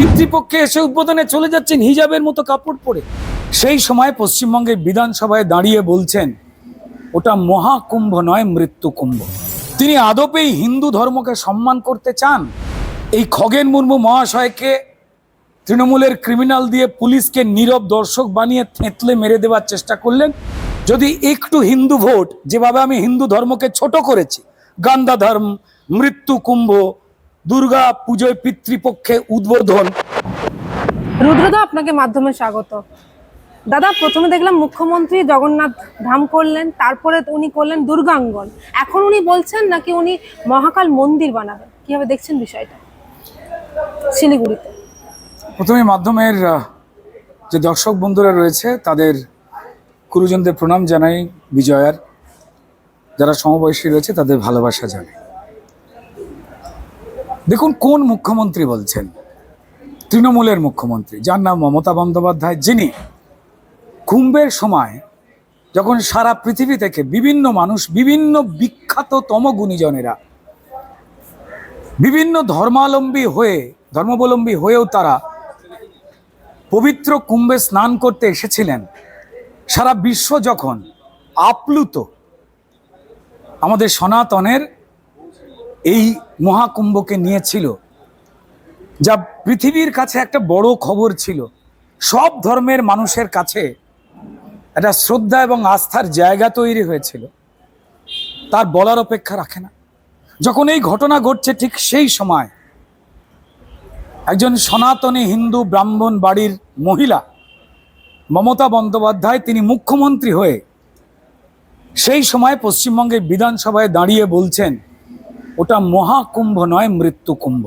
পিতৃপক্ষে এসে উদ্বোধনে চলে যাচ্ছেন হিজাবের মতো কাপড় পরে। সেই সময় পশ্চিমবঙ্গের বিধানসভায় দাঁড়িয়ে বলছেন, ওটা মহাকুম্ভ নয় মৃত্যু কুম্ভ তিনি আদপেই হিন্দু ধর্মকে সম্মান করতে চান। এই খগেন মুর্মু মহাশয়কে তৃণমূলের ক্রিমিনাল দিয়ে পুলিশকে নীরব দর্শক বানিয়ে থেঁতলে মেরে দেওয়ার চেষ্টা করলেন। যদি একটু হিন্দু ভোট, যেভাবে আমি হিন্দু ধর্মকে ছোট করেছি, গান্ধা ধর্ম মৃত্যু কুম্ভ দুর্গা পুজোয় পিতৃপক্ষে উদ্বোধন। রুদ্রদা আপনাকে মাধ্যমে স্বাগত। দাদা প্রথমে দেখলাম মুখ্যমন্ত্রী জগন্নাথ ধাম করলেন তারপরে উনি করলেন দুর্গাঙ্গন। এখন উনি বলছেন নাকি উনি মহাকাল মন্দির বানাবেন? কীভাবে দেখছেন বিষয়টা? শিলিগুড়িতে। প্রথমে মাধ্যমের যে দর্শক বন্ধুরা রয়েছে তাদের গুরুজনদের প্রণাম জানাই বিজয়ার। যারা সমবয়সী রয়েছে তাদের ভালোবাসা জানাই। দেখুন, কোন মুখ্যমন্ত্রী বলছেন? তৃণমূলের মুখ্যমন্ত্রী, যার নাম মমতা বন্দ্যোপাধ্যায়, যিনি কুম্ভের সময় যখন সারা পৃথিবী থেকে বিভিন্ন মানুষ, বিভিন্ন বিখ্যাততম গুণীজনেরা, বিভিন্ন ধর্মাবলম্বী হয়ে, ধর্মাবলম্বী হয়েও তারা পবিত্র কুম্ভে স্নান করতে এসেছিলেন, সারা বিশ্ব যখন আপ্লুত, আমাদের সনাতনের এই মহাকুম্ভকে নিয়েছিল, যা পৃথিবীর কাছে একটা বড় খবর ছিল। সব ধর্মের মানুষের কাছে একটা শ্রদ্ধা এবং আস্থার জায়গা তৈরি হয়েছিল। তার বলার অপেক্ষা রাখে না। যখন এই ঘটনা ঘটছে ঠিক সেই সময়, একজন সনাতনী হিন্দু ব্রাহ্মণ বাড়ির মহিলা মমতা বন্দ্যোপাধ্যায়, তিনি মুখ্যমন্ত্রী হয়ে সেই সময় পশ্চিমবঙ্গের বিধানসভায় দাঁড়িয়ে বলছেন ওটা মহাকুম্ভ নয়, মৃত্যু কুম্ভ।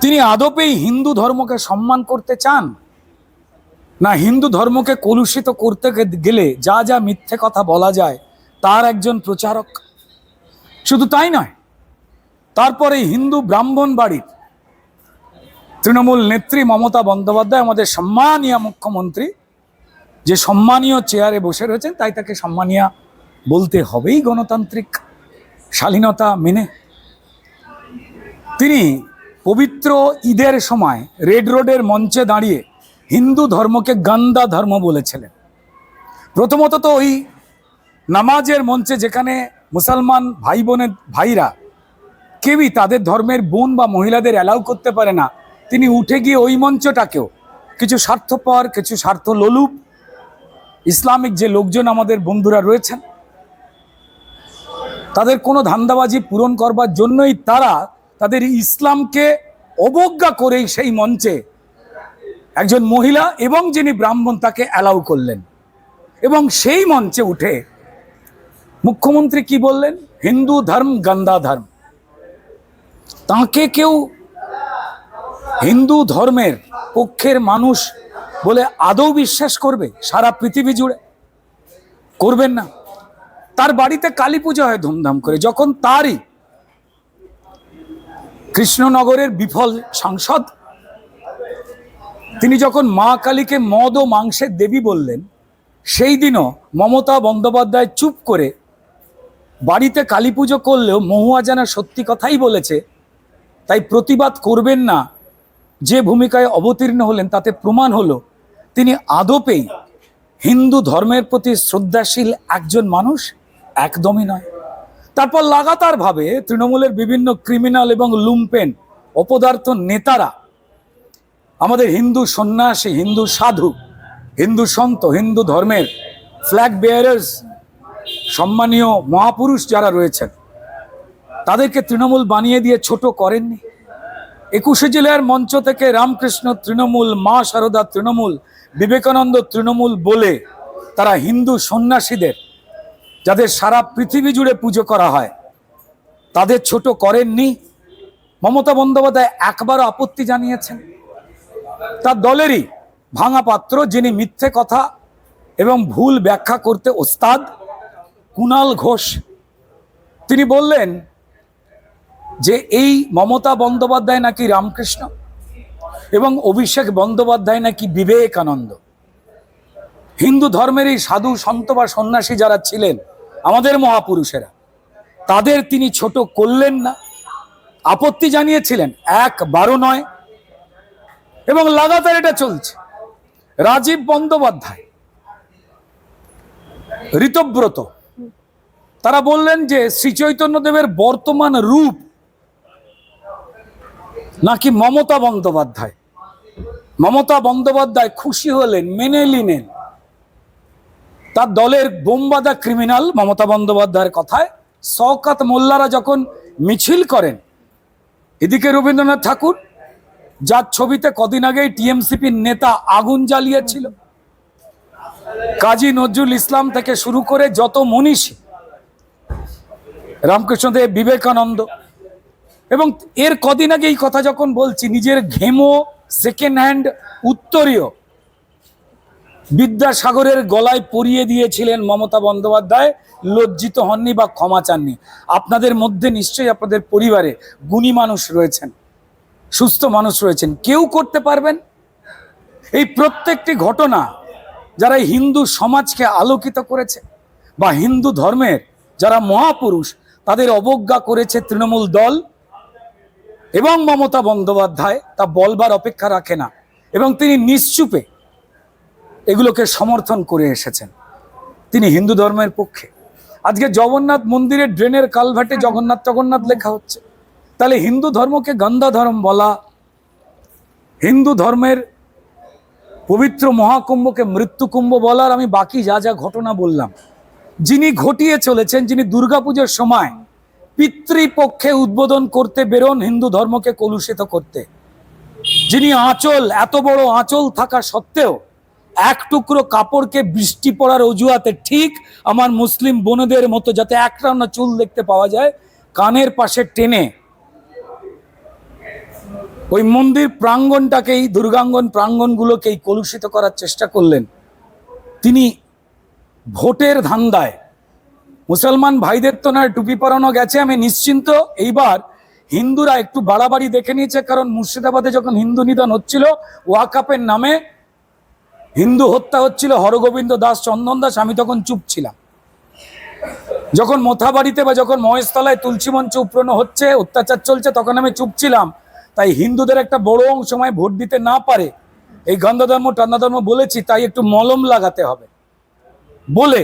তিনি আদপেই হিন্দু ধর্মকে সম্মান করতে চান? না, হিন্দু ধর্মকে কলুষিত করতে গেলে যা যা মিথ্যে কথা বলা যায়, তার একজন প্রচারক? শুধু তাই নয়, তারপরে হিন্দু ব্রাহ্মণ বাড়ির তৃণমূল নেত্রী মমতা বন্দ্যোপাধ্যায়, আমাদের সম্মানীয় মুখ্যমন্ত্রী, যে সম্মানীয় চেয়ারে বসে রয়েছেন, তাই তাকে সম্মানীয় বলতে হবেই গণতান্ত্রিক। শালীনতা মেনে। তিনি পবিত্র ঈদের সময় রেড রোডের মঞ্চে দাঁড়িয়ে হিন্দু ধর্মকে গান্দা ধর্ম বলেছিলেন। প্রথমত তো ওই নামাজের মঞ্চে যেখানে মুসলমান ভাই বোনের ভাইরা কেউই তাদের ধর্মের বোন বা মহিলাদের অ্যালাউ করতে পারে না, তিনি উঠে গিয়ে ওই মঞ্চটাকেও কিছু স্বার্থপর, কিছু স্বার্থ লোলুপ ইসলামিক যে লোকজন আমাদের বন্ধুরা রয়েছেন তাদের কোনো ধান্দাবাজি পূরণ করবার জন্যই তারা তাদের ইসলামকে অবজ্ঞা করেই সেই মঞ্চে একজন মহিলা এবং যিনি ব্রাহ্মণ তাকে অ্যালাউ করলেন। এবং সেই মঞ্চে উঠে মুখ্যমন্ত্রী কি বললেন? হিন্দু ধর্ম গন্দা ধর্ম। তাকে কেউ হিন্দু ধর্মের পক্ষের মানুষ বলে আদৌ বিশ্বাস করবে? সারা পৃথিবী জুড়ে। করবেন না। তার বাড়িতে কালী পুজো হয় ধুমধাম করে, যখন তারই কৃষ্ণনগরের বিফল সাংসদ, তিনি যখন মা কালীকে মদ ও মাংসের দেবী বললেন, সেই দিনও মমতা বন্দ্যোপাধ্যায় চুপ করে বাড়িতে কালী পুজো করলেও মহুয়া জানা সত্যি কথাই বলেছে, তাই প্রতিবাদ করবেন না, যে ভূমিকায় অবতীর্ণ হলেন তাতে প্রমাণ হলো, তিনি আদপেই হিন্দু ধর্মের প্রতি শ্রদ্ধাশীল একজন মানুষ একদমই নয়। তারপর লাগাতারভাবে তৃণমূলের বিভিন্ন ক্রিমিনাল এবং লুম্পেন অপদার্থ নেতারা, আমাদের হিন্দু সন্ন্যাসী, হিন্দু সাধু, হিন্দু সন্ত, হিন্দু ধর্মের ফ্ল্যাগ বেয়ারার্স সম্মানীয় মহাপুরুষ যারা রয়েছেন, তাদেরকে তৃণমূল বানিয়ে দিয়ে ছোট করেননি। একুশে জেলার মঞ্চ থেকে রামকৃষ্ণ তৃণমূল, মা সারদা তৃণমূল, বিবেকানন্দ তৃণমূল বলে তারা হিন্দু সন্ন্যাসীদের যাদের সারা পৃথিবী জুড়ে পুজো করা হয়, তাদের ছোট করেননি। মমতা বন্দ্যোপাধ্যায় একবারও আপত্তি জানিয়েছেন। তার দলেরই ভাঙা পাত্র যিনি মিথ্যে কথা এবং ভুল ব্যাখ্যা করতে ওস্তাদ কুণাল ঘোষ। তিনি বললেন যে এই মমতা বন্দ্যোপাধ্যায় নাকি রামকৃষ্ণ এবং অভিষেক বন্দ্যোপাধ্যায় নাকি বিবেকানন্দ। হিন্দু ধর্মের এই সাধু, সন্ত বা সন্ন্যাসী যারা ছিলেন আমাদের মহাপুরুষেরা। তাদের তিনি ছোট করলেন না। আপত্তি জানিয়েছিলেন, এক বারো নয়। এবং লাগাতার এটা চলছে। রাজীব বন্দ্যোপাধ্যায়, ঋতব্রত, তারা বললেন যে শ্রী চৈতন্যদেবের বর্তমান রূপ নাকি মমতা বন্দ্যোপাধ্যায়। মমতা বন্দ্যোপাধ্যায় খুশি হলেন, মেনে নিলেন। তার দলের বোমবাদা ক্রিমিনাল মমতা বন্দ্যোপাধ্যায়ের কথায় শওকাত মোল্লারা যখন মিছিল করেন, এদিকে রবীন্দ্রনাথ ঠাকুর, যার ছবিতে কদিন আগেই টিএমসিপির নেতা আগুন জ্বালিয়েছিল। কাজী নজরুল ইসলাম থেকে শুরু করে যত মনীষী রামকৃষ্ণদেব, বিবেকানন্দ, এবং এর কদিন আগে এই কথা যখন বলছি, নিজের ঘেমো সেকেন্ড হ্যান্ড উত্তরীয় বিদ্যাসাগরের গলায় পরিয়ে দিয়েছিলেন মমতা বন্দ্যোপাধ্যায়, লজ্জিত হননি বা ক্ষমা চাননি। আপনাদের মধ্যে নিশ্চয়ই আপনাদের পরিবারে গুণী মানুষ রয়েছেন, সুস্থ মানুষ রয়েছেন। কেউ করতে পারবেন? এই প্রত্যেকটি ঘটনা যারা হিন্দু সমাজকে আলোকিত করেছে বা হিন্দু ধর্মের যারা মহাপুরুষ, তাদের অবজ্ঞা করেছে তৃণমূল দল এবং মমতা বন্দ্যোপাধ্যায়, তা বলবার অপেক্ষা রাখে না। এবং তিনি নিশ্চুপে এগুলোকে সমর্থন করে এসেছেন। তিনি হিন্দু ধর্মের পক্ষে। আজকে জগন্নাথ মন্দিরের ড্রেনের কালভাটে জগন্নাথ জগন্নাথ লেখা হচ্ছে। তাহলে হিন্দু ধর্মকে গন্ধা ধর্ম বলা, হিন্দু ধর্মের পবিত্র মহাকুম্ভকে মৃত্যুকুম্ভ বলার আমি বাকি যা যা ঘটনা বললাম, যিনি ঘটিয়ে চলেছেন, যিনি দুর্গাপুজোর সময় পিতৃপক্ষে উদ্বোধন করতে বেরোন হিন্দু ধর্মকে কলুষিত করতে, যিনি আঁচল, এত বড় আঁচল থাকা সত্ত্বেও এক টুকরো কাপড়কে বৃষ্টি পড়ার অজুহাতে ঠিক আমার মুসলিম বোনেদের মতো যাতে একটা না চুল দেখতে পাওয়া যায়, কানের পাশে টেনে ওই মন্দির প্রাঙ্গণটাকেই দুর্গাঙ্গন প্রাঙ্গণগুলোকেই কলুষিত করার চেষ্টা করলেন। তিনি ভোটের ধান্দায়, মুসলমান ভাইদের তো নয়, টুপি পরানো গেছে, আমি নিশ্চিন্ত। এইবার হিন্দুরা একটু বাড়াবাড়ি দেখে নিয়েছে, কারণ মুর্শিদাবাদে যখন হিন্দু নিধন হচ্ছিল, ওয়াকাপের নামে হিন্দু হত্যা হচ্ছিল, হরগোবিন্দ দাস, চন্দন দাস, আমি তখন চুপ ছিলাম। যখন মোথাবাড়িতে বা যখন মহেশতলায় তুলসী মঞ্চ উপ্রণ হচ্ছে, অত্যাচার চলছে, তখন আমি চুপ ছিলাম। তাই হিন্দুদের একটা বড় অংশ সময় ভোট দিতে না পারে, এই গন্ধ ধর্ম টান্না ধর্ম বলেছি, তাই একটু মলম লাগাতে হবে। বলে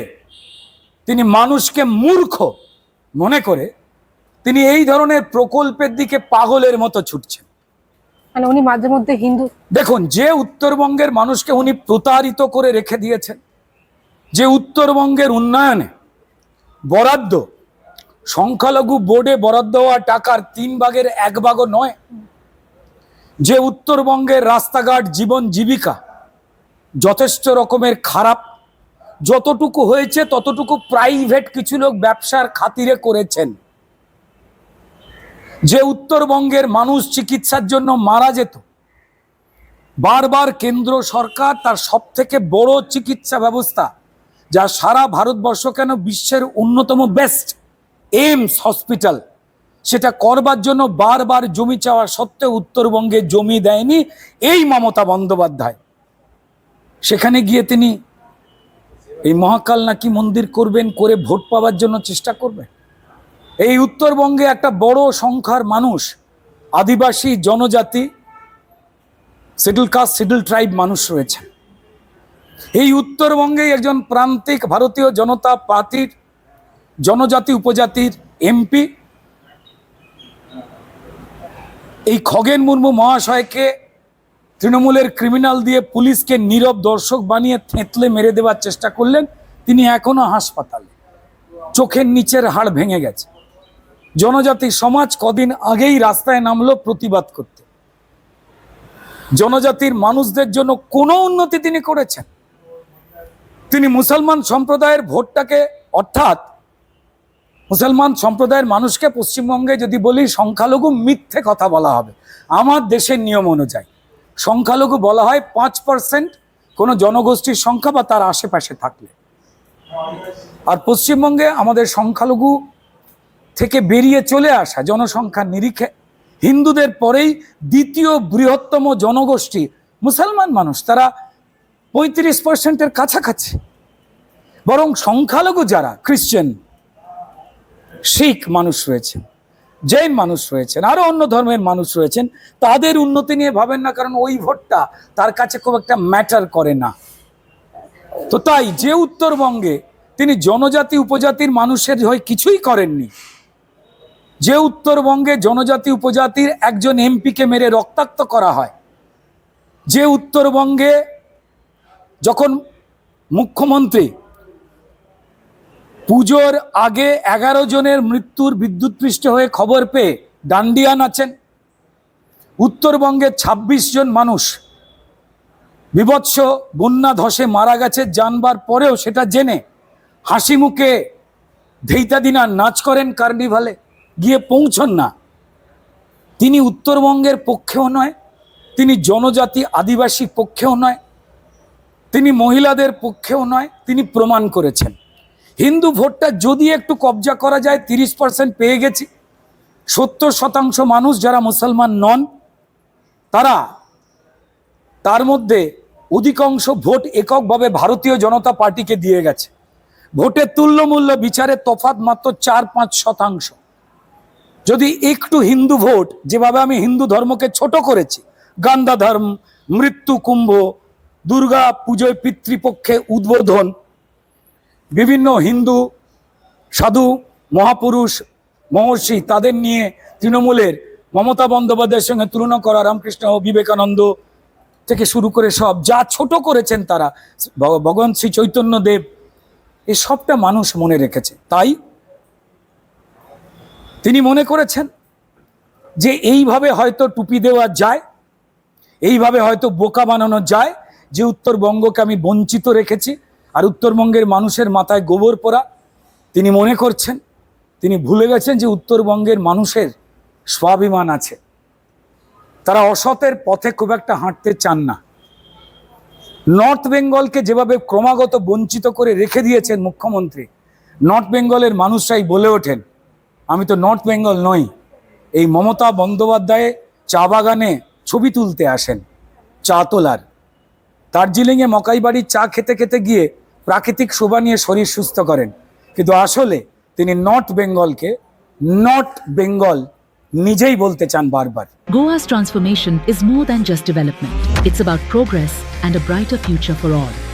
তিনি মানুষকে মূর্খ মনে করে, তিনি এই ধরনের প্রকল্পের দিকে পাগলের মতো ছুটছেন। মানে উনি মাঝে মধ্যে হিন্দু। দেখুন, যে উত্তরবঙ্গের মানুষকে উনি প্রতারিত করে রেখে দিয়েছেন, যে উত্তরবঙ্গের উন্নয়নে বরাদ্দ, সংখ্যালঘু বোর্ডে বরাদ্দ হওয়া টাকার তিন ভাগের এক ভাগও নয়, যে উত্তরবঙ্গের রাস্তাঘাট জীবন জীবিকা যথেষ্ট রকমের খারাপ, যতটুকু হয়েছে ততটুকু প্রাইভেট কিছু লোক ব্যবসার খাতিরে করেছেন। যে উত্তরবঙ্গের মানুষ চিকিৎসার জন্য মারা যেত, বারবার কেন্দ্র সরকার তার সব থেকে বড় চিকিৎসা ব্যবস্থা, যা সারা ভারতবর্ষ কেন বিশ্বের অন্যতম বেস্ট, এইমস হসপিটাল। সেটা করবার জন্য বারবার জমি চাওয়া সত্ত্বেও উত্তরবঙ্গে জমি দেয়নি এই মমতা বন্দ্যোপাধ্যায়। সেখানে গিয়ে তিনি এই মহাকাল নাকি মন্দির করবেন, করে ভোট পাওয়ার জন্য চেষ্টা করবেন? এই উত্তরবঙ্গে একটা বড় সংখ্যার মানুষ আদিবাসী জনজাতি শিডুল কাস্ট শিডুল ট্রাইব মানুষ রয়েছে। এই উত্তরবঙ্গে একজন প্রান্তিক ভারতীয় জনতা পার্টির জনজাতি, উপজাতির এমপি এই খগেন মুর্মু মহাশয়কে তৃণমূলের ক্রিমিনাল দিয়ে পুলিশকে নীরব দর্শক বানিয়ে থেঁতলে মেরে দেওয়ার চেষ্টা করলেন। তিনি এখনও হাসপাতালে। চোখের নিচের হাড় ভেঙে গেছে। জনজাতি সমাজ কদিন আগেই রাস্তায় নামলো প্রতিবাদ করতে। জনজাতির মানুষদের জন্য কোনো উন্নতি তিনি করেছেন। তিনি মুসলমান সম্প্রদায়ের ভোটটাকে, অর্থাৎ মুসলমান সম্প্রদায়ের মানুষকে পশ্চিমবঙ্গে যদি বলি সংখ্যালঘু মিথ্যে কথা বলা হবে। আমার দেশের নিয়ম অনুযায়ী সংখ্যালঘু বলা হয় পাঁচ পার্সেন্ট কোনো জনগোষ্ঠীর সংখ্যা বা তার আশেপাশে থাকলে। আর পশ্চিমবঙ্গে আমাদের সংখ্যালঘু থেকে বেরিয়ে চলে আসা জনসংখ্যার নিরিখে হিন্দুদের পরেই দ্বিতীয় বৃহত্তম জনগোষ্ঠী মুসলমান মানুষ, তারা পঁয়ত্রিশ পার্সেন্টের কাছাকাছি। বরং সংখ্যালঘু যারা, খ্রিশ্চান, শিখ মানুষ রয়েছেন, জৈন মানুষ রয়েছেন, আরও অন্য ধর্মের মানুষ রয়েছেন, তাদের উন্নতি নিয়ে ভাবেন না, কারণ ওই ভোটটা তার কাছে খুব একটা ম্যাটার করে না। তো তাই যে উত্তরবঙ্গে তিনি জনজাতি, উপজাতির মানুষের হয়ে কিছুই করেননি যে উত্তরবঙ্গে জনজাতি উপজাতির একজন এমপিকে মেরে রক্তাক্ত করা হয়, যে উত্তরবঙ্গে যখন মুখ্যমন্ত্রী পুজোর আগে এগারো জনের মৃত্যুর বিদ্যুৎপৃষ্ট হয়ে খবর পেয়ে ডান্ডিয়া নাচেন উত্তরবঙ্গের ২৬ জন মানুষ বিভৎস বন্যা ধসে মারা গেছে, জানবার পরেও সেটা জেনে হাসি মুখে ধেইতা দিনার নাচ করেন কার্নিভালে। গিয়ে পৌঁছন না। তিনি উত্তরবঙ্গের পক্ষেও নয়, তিনি জনজাতি আদিবাসী পক্ষেও নয়, তিনি মহিলাদের পক্ষেও নয়, তিনি প্রমাণ করেছেন। হিন্দু ভোটটা যদি একটু কবজা করা যায়, তিরিশ পার্সেন্ট পেয়ে গেছি। সত্তর শতাংশ মানুষ যারা মুসলমান নন, তারা তার মধ্যে অধিকাংশ ভোট এককভাবে ভারতীয় জনতা পার্টিকে দিয়ে গেছে। ভোটের তুল্যমূল্য বিচারে তফাৎ মাত্র চার পাঁচ শতাংশ। যদি একটু হিন্দু ভোট, যেভাবে আমি হিন্দু ধর্মকে ছোট করেছি গান্ধা ধর্ম মৃত্যু কুম্ভ, দুর্গা পুজোয় পিতৃপক্ষে উদ্বোধন, বিভিন্ন হিন্দু, সাধু, মহাপুরুষ, মহর্ষি, তাদের নিয়ে তৃণমূলের মমতা বন্দ্যোপাধ্যায়ের সঙ্গে তুলনা করা, রামকৃষ্ণ বিবেকানন্দ থেকে শুরু করে সব, যা ছোট করেছেন তারা ভগ- ভগবান শ্রী চৈতন্যদেব এই সবটা মানুষ মনে রেখেছে। তাই তিনি মনে করেছেন যে এইভাবে হয়তো টুপি দেওয়া যায়, এইভাবে হয়তো বোকা বানানো যায়, যে উত্তরবঙ্গকে আমি বঞ্চিত রেখেছি আর উত্তরবঙ্গের মানুষের মাথায় গোবর পরা তিনি মনে করছেন, তিনি ভুলে গেছেন যে উত্তরবঙ্গের মানুষের স্বাভিমান আছে। তারা অসতের পথে খুব একটা হাঁটতে চান না। নর্থ বেঙ্গলকে যেভাবে ক্রমাগত বঞ্চিত করে রেখে দিয়েছেন মুখ্যমন্ত্রী, নর্থ বেঙ্গলের মানুষরাই বলে ওঠেন আমি তো নর্থ বেঙ্গল নই এই মমতা বন্দ্যোপাধ্যায় চা বাগানে ছবি তুলতে আসেন, চা তোলার দার্জিলিংয়ে মকাই বাড়ির চা খেতে খেতে গিয়ে প্রাকৃতিক শোভা নিয়ে শরীর সুস্থ করেন কিন্তু আসলে তিনি নর্থ বেঙ্গলকে নর্থ বেঙ্গল নিজেই বলতে চান বারবার Goa's transformation is more than just development. It's about progress and a brighter future for all.